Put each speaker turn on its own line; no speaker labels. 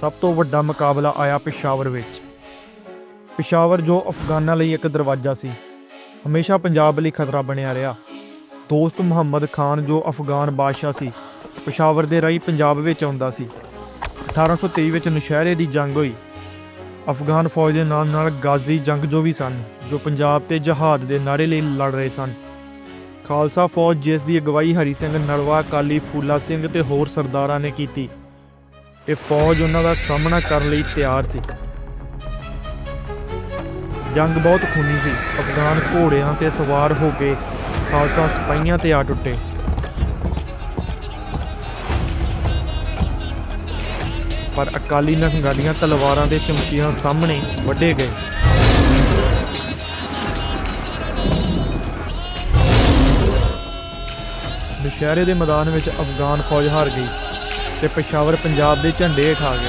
ਸਭ ਤੋਂ ਵੱਡਾ ਮੁਕਾਬਲਾ ਆਇਆ ਪਿਸ਼ਾਵਰ ਵਿੱਚ। ਪਿਸ਼ਾਵਰ ਜੋ ਅਫਗਾਨਾਂ ਲਈ ਇੱਕ ਦਰਵਾਜ਼ਾ ਸੀ, ਹਮੇਸ਼ਾ ਪੰਜਾਬ ਲਈ ਖਤਰਾ ਬਣਿਆ ਰਿਹਾ। ਦੋਸਤ ਮੁਹੰਮਦ ਖਾਨ ਜੋ ਅਫਗਾਨ ਬਾਦਸ਼ਾਹ ਸੀ, ਪਿਸ਼ਾਵਰ ਦੇ ਰਾਹੀਂ ਪੰਜਾਬ ਵਿੱਚ ਆਉਂਦਾ ਸੀ। 1823 ਵਿੱਚ ਨੁਸ਼ਹਿਰੇ ਦੀ ਜੰਗ ਹੋਈ। ਅਫਗਾਨ ਫੌਜ ਦੇ ਨਾਲ ਨਾਲ ਗਾਜ਼ੀ ਜੰਗ ਜੋ ਵੀ ਸਨ, ਜੋ ਪੰਜਾਬ ਤੇ ਜਹਾਦ ਦੇ ਨਾਰੇ ਲਈ ਲੜ ਰਹੇ ਸਨ। ਖਾਲਸਾ ਫੌਜ ਜਿਸ ਦੀ ਅਗਵਾਈ ਹਰੀ ਸਿੰਘ ਨਲਵਾ ਕਾਲੀ ਫੂਲਾ ਸਿੰਘ ਤੇ ਹੋਰ ਸਰਦਾਰਾਂ ਨੇ ਕੀਤੀ ਇਹ ਫੌਜ ਉਹਨਾਂ ਦਾ ਸਾਹਮਣਾ ਕਰਨ ਲਈ ਤਿਆਰ ਸੀ। ਜੰਗ ਬਹੁਤ ਖੂਨੀ ਸੀ। ਅਫਗਾਨ ਘੋੜਿਆਂ ਤੇ ਸਵਾਰ ਹੋ ਕੇ ਖਾਲਸਾ ਸਿਪਾਹੀਆਂ ਤੇ ਆ ਟੁੱਟੇ। ਪਰ ਅਕਾਲੀ ਨੰਗਾਂ ਦੀਆਂ ਤਲਵਾਰਾਂ ਦੇ ਚਮਕੀਆਂ ਸਾਹਮਣੇ ਵੱਢੇ ਗਏ। ਦੁਸ਼ਹਿਰੇ ਦੇ ਮੈਦਾਨ ਵਿੱਚ ਅਫਗਾਨ ਫੌਜ ਹਾਰ ਗਈ। ਤੇ ਪਸ਼ਾਵਰ ਪੰਜਾਬ ਦੇ ਝੰਡੇ ਹੇਠ ਆ ਗਿਆ